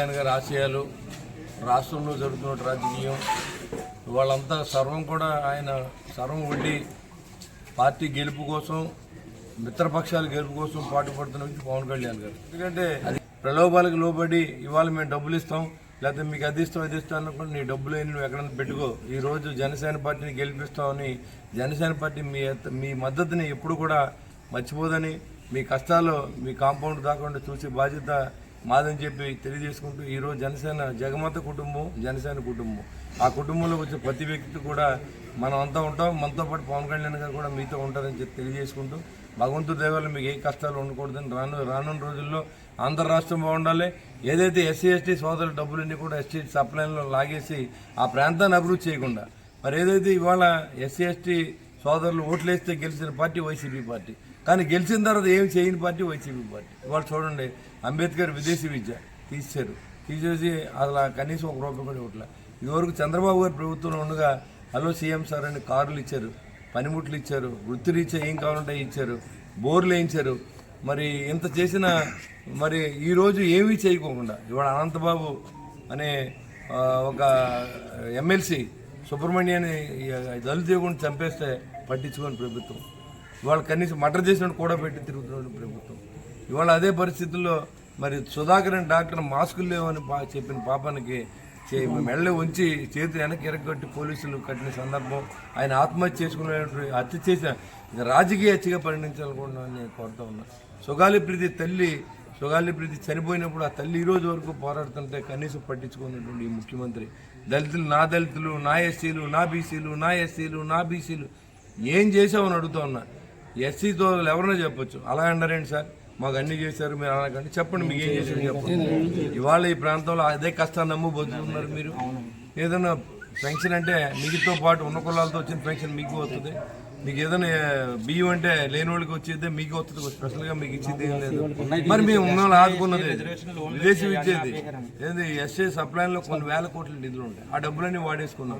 ఆశయాలు రాష్ట్రంలో జరుగుతున్న రాజకీయం వాళ్ళంతా సర్వం కూడా ఆయన సర్వం ఉండి పార్టీ గెలుపు కోసం మిత్రపక్షాల గెలుపు కోసం పాటుపడుతున్న వ్యక్తి పవన్ కళ్యాణ్ గారు. ఎందుకంటే అది ప్రలోభాలకు లోబడి ఇవాళ మేము డబ్బులు ఇస్తాం లేకపోతే మీకు అది ఇస్తాం అది ఇస్తాం అనుకుంటే నీ డబ్బులు అయిన నువ్వు ఎక్కడైనా పెట్టుకో. ఈ రోజు జనసేన పార్టీని గెలిపిస్తామని జనసేన పార్టీ మీ మీ మద్దతుని ఎప్పుడు కూడా మర్చిపోదని మీ కష్టాలు మీ కాంపౌండ్ దాకుండా చూసే బాధ్యత మాదని చెప్పి తెలియజేసుకుంటూ ఈరోజు జనసేన జగమత కుటుంబం జనసేన కుటుంబం. ఆ కుటుంబంలో వచ్చే ప్రతి వ్యక్తి కూడా మనం అంతా ఉంటాం. మనతో పాటు పవన్ కళ్యాణ్ గారు కూడా మీతో ఉంటారని చెప్పి తెలియజేసుకుంటూ భగవంతుడి దేవాలయం మీకు ఏ కష్టాలు ఉండకూడదని రాను రానున్న రోజుల్లో ఆంధ్ర రాష్ట్రం బాగుండాలి. ఏదైతే ఎస్సీ ఎస్టీ సోదరుల డబ్బులన్నీ కూడా ఎస్టీ సప్లైన్లో లాగేసి ఆ ప్రాంతాన్ని అభివృద్ధి చేయకుండా మరి ఏదైతే ఇవాళ ఎస్సీ ఎస్టీ సోదరులు ఓట్లేస్తే గెలిచిన పార్టీ వైసీపీ పార్టీ కానీ గెలిచిన తర్వాత ఏం చేయని పార్టీ వైసీపీ పార్టీ. ఇవాళ చూడండి అంబేద్కర్ విదేశీ విద్య తీశారు. తీసేసి అసలు కనీసం ఒక రూపాయి కూడా ఇవ్వట్లే. ఇదివరకు చంద్రబాబు గారి ప్రభుత్వంలో ఉండగా హలో సీఎం సార్ అని కార్లు ఇచ్చారు. పనిముట్లు ఇచ్చారు. వృత్తిరీత్యా ఏం కావాలంటే ఇచ్చారు. బోర్లు వేయించారు. మరి ఇంత చేసిన మరి ఈరోజు ఏమీ చేయకోకుండా ఇవాళ అనంతబాబు అనే ఒక ఎమ్మెల్సీ సుబ్రహ్మణ్యాన్ని దళిత యువకుని చంపేస్తే పట్టించుకొని ప్రభుత్వం. ఇవాళ కనీసం మటర్ చేసినట్టు కూడా పెట్టి తిరుగుతున్నాడు ప్రభుత్వం. ఇవాళ అదే పరిస్థితుల్లో మరి సుధాకర్ డాక్టర్ మాస్కులు లేవని చెప్పిన పాపానికి చే మెళ్ళ ఉంచి చేతి వెనక్కి ఎరగొట్టి పోలీసులు కట్టిన సందర్భం ఆయన ఆత్మహత్య చేసుకునేటువంటి హత్య చేసిన రాజకీయ హత్యగా పరిగణించాలనుకుంటున్నా నేను కోరుతా ఉన్నా. సుగాలి ప్రీతి తల్లి సుగాలి ప్రీతి చనిపోయినప్పుడు ఆ తల్లి ఈ రోజు వరకు పోరాడుతుంటే కనీసం పట్టించుకున్నటువంటి ఈ ముఖ్యమంత్రి. దళితులు నా దళితులు నా ఎస్సీలు నా బీసీలు నా ఎస్సీలు నా బీసీలు ఏం చేసామని అడుగుతా ఉన్నా. ఎస్సీతో ఎవరైనా చెప్పొచ్చు. అలా అంటారేంటి సార్? మాకు అన్ని చేశారు మీరు అనకండి చెప్పండి మీకు ఏం చేశారు చెప్పండి. ఇవాళ ఈ ప్రాంతంలో అదే కష్టాన్ని నమ్ము బతుకుతున్నారు మీరు. ఏదైనా పెన్షన్ అంటే మీతో పాటు ఉన్న కులాలతో వచ్చిన పెన్షన్ మీకు వస్తుంది. మీకు ఏదైనా బియ్యం అంటే లేని వాళ్ళకి వచ్చేది మీకు వస్తుంది స్పెషల్గా మీకు ఇచ్చేది ఏం లేదు. మరి మేము ఉన్న వాళ్ళు ఆదుకున్నది. విదేశీ ఇచ్చేది. ఏంది ఎస్ఏ సప్లై లో కొన్ని వేల కోట్ల నిధులు ఉంటాయి. ఆ డబ్బులన్నీ వాడేసుకున్నాం.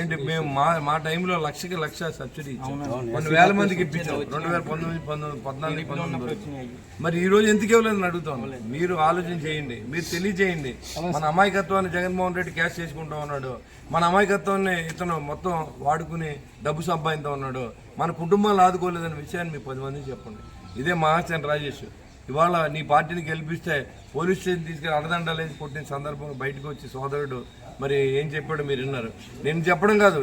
ఏంటి మేము మా మా టైంలో లక్షకి లక్ష సబ్సిడీ ఇచ్చాం. కొన్ని వేల మందికి ఇప్పించాం. రెండు వేల పంతొమ్మిది పంతొమ్మిది పద్నాలుగు పంతొమ్మిది. మరి ఈ రోజు ఎందుకు ఇవ్వలేదని అడుగుతాం మీరు ఆలోచన చేయండి. మీరు తెలియజేయండి. మన అమాయకత్వాన్ని జగన్మోహన్ రెడ్డి క్యాష్ చేసుకుంటా ఉన్నాడు. మన అమాయకత్వాన్ని ఇతను మొత్తం వాడుకుని డబ్బు సంపాదింతా ఉన్నాడు. మన కుటుంబాలు ఆదుకోలేదనే విషయాన్ని మీ పది మందికి చెప్పండి. ఇదే మహాసేన రాజేష్. ఇవాళ నీ పార్టీని గెలిపిస్తే పోలీస్ స్టేషన్ తీసుకెళ్ళి అడదండాలేసి కొట్టిన సందర్భంలో బయటకు వచ్చి సోదరుడు మరి ఏం చెప్పాడో మీరు విన్నారు. నేను చెప్పడం కాదు.